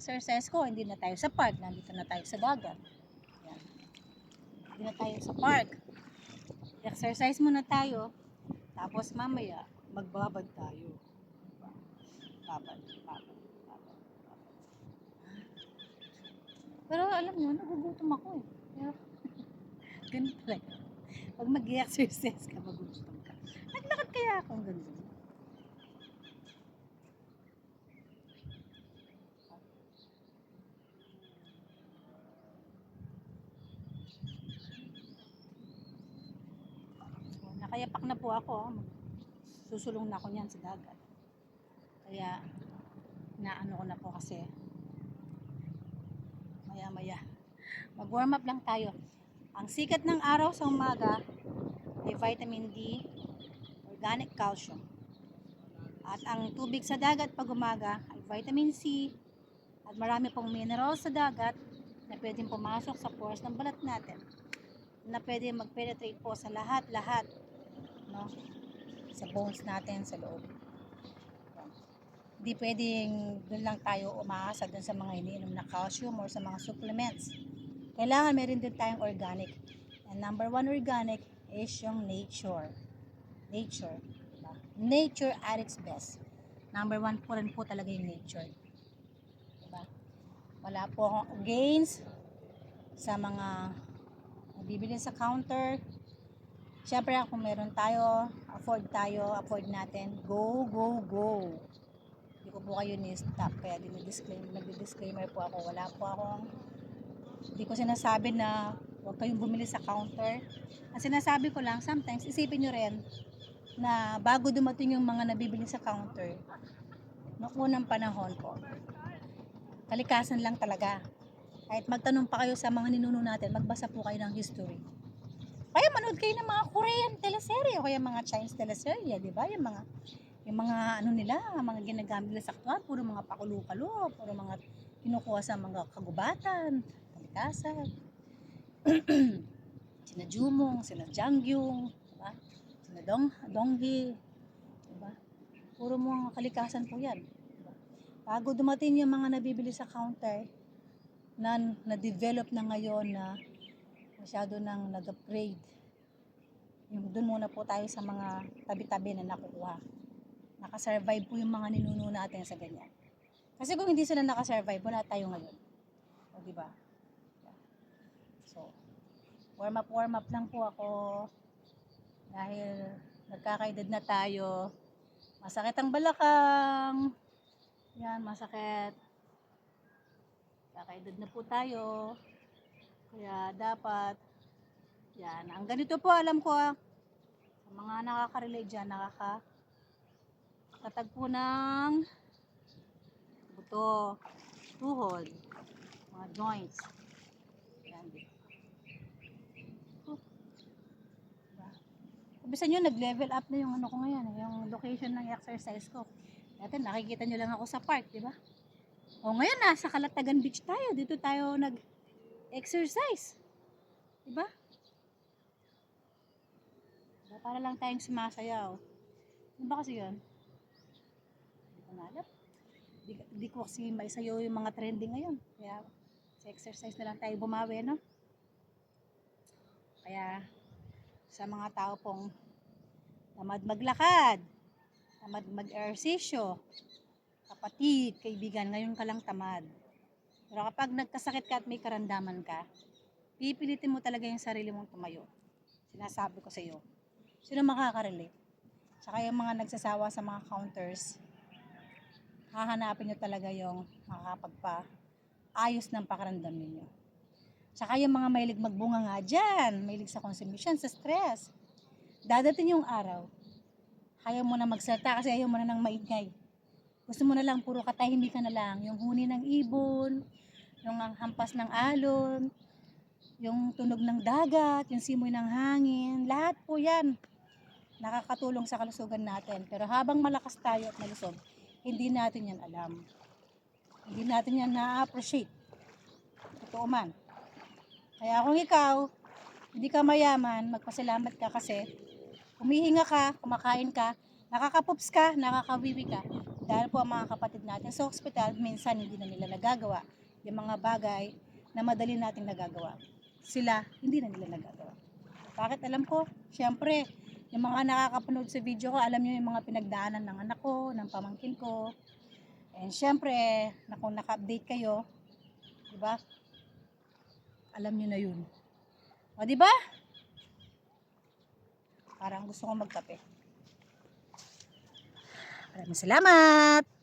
exercise ko, hindi na tayo sa park, nandito na tayo sa dagat. Yan. Hindi na tayo sa park. Exercise muna tayo, tapos mamaya, magbabad tayo. Babad, babad, babad, babad. Pero alam mo, nagugutom ako eh. Pero, ganun talaga. Pag mag-exercise ka, magugutom ka. Naglakad kaya akong ganun. So, nakayapak na po ako. ah. Susulong na ako niyan sa dagat. Kaya, naano ko na po kasi maya maya mag warm up lang tayo ang sikat ng araw sa umaga ay vitamin D organic calcium at ang tubig sa dagat pag umaga ay vitamin C at marami pong minerals sa dagat na pwedeng pumasok sa pores ng balat natin na pwede mag-penetrate po sa lahat-lahat no? sa bones natin sa loob hindi pwedeng doon lang tayo umaasa doon sa mga iniinom na calcium or sa mga supplements. Kailangan meron din tayong organic. And number one organic is yung nature. Nature. Diba? Nature at its best. Number one po rin po talaga yung nature. Diba? Wala po akong gains sa mga nabibili sa counter. Siyempre, kung meron tayo, afford tayo, afford natin, go, go, go. Hindi ko po kayo ni-stop kaya dinidisclaimer, nagdi-disclaimer po ako. Wala po akong hindi ko sinasabi na huwag kayong bumili sa counter. Ang sinasabi ko lang sometimes isipin nyo rin na bago dumating yung mga nabibili sa counter noong unang panahon po kalikasan lang talaga. Kahit magtanong pa kayo sa mga ninuno natin magbasa po kayo ng history kaya manood kayo ng mga Korean teleserye o kaya mga Chinese teleserye, di ba? Yung mga yung mga ano nila, mga ginagamit nila sa aktuan, puro mga pakulo-kalo, puro mga kinukuha sa mga kagubatan, kalikasan. sina Jumong, sina Jangyung, diba? sina Dong, Donggi, diba? Puro mga kalikasan po yan. Diba? Bago dumating yung mga nabibili sa counter, na na-develop na ngayon na masyado nang nag-upgrade. Yung doon muna po tayo sa mga tabi-tabi na nakukuha nakasurvive po yung mga ninuno natin sa ganyan. Kasi kung hindi sila nakasurvive, wala tayo ngayon. O, di ba? So, warm up, warm up lang po ako. Dahil nagkakaedad na tayo. Masakit ang balakang. Yan, masakit. Kakaedad na po tayo. Kaya dapat, yan. Ang ganito po, alam ko ah, sa mga nakaka-relate dyan, nakaka tatagpo ng buto, tuhod, mga joints. Yan. Oh. Diba? Bisa nyo, nag-level up na yung ano ko ngayon, eh, yung location ng exercise ko. Dati nakikita nyo lang ako sa park, di ba? O ngayon, nasa Kalatagan Beach tayo. Dito tayo nag-exercise. Di ba? Diba? Para lang tayong sumasayaw. Ano ba kasi yun? Hindi ko nalap. Di ko kasi maisayaw yung mga trending ngayon. Kaya sa exercise na lang tayo bumawi, no? Kaya sa mga tao pong tamad maglakad, tamad mag-ersisyo, kapatid, kaibigan, ngayon ka lang tamad. Pero kapag nagkasakit ka at may karandaman ka, pipilitin mo talaga yung sarili mong tumayo. Sinasabi ko sa iyo. Sino makaka-relate? Tsaka yung mga nagsasawa sa mga counters, hahanapin nyo talaga yung makakapagpa ayos ng pakaramdam ninyo. Tsaka yung mga mahilig magbunga nga dyan, mahilig sa consumption, sa stress. Dadating yung araw, ayaw mo na magsalta kasi ayaw mo na ng maingay. Gusto mo na lang puro katahimik ka na lang. Yung huni ng ibon, yung hampas ng alon, yung tunog ng dagat, yung simoy ng hangin, lahat po yan nakakatulong sa kalusugan natin. Pero habang malakas tayo at malusog, hindi natin yan alam. Hindi natin yan na-appreciate. Totoo man. Kaya kung ikaw, hindi ka mayaman, magpasalamat ka kasi humihinga ka, kumakain ka, nakakapups ka, nakakawiwi ka. Dahil po ang mga kapatid natin sa ospital, minsan hindi na nila nagagawa yung mga bagay na madali nating nagagawa. Sila, hindi na nila nagagawa. Bakit alam ko? Siyempre, yung mga nakakapanood sa video ko, alam nyo yung mga pinagdaanan ng anak ko, ng pamangkin ko. And syempre, na kung naka-update kayo, di ba? Alam nyo na yun. O, di ba? Parang gusto ko magkape. Maraming salamat!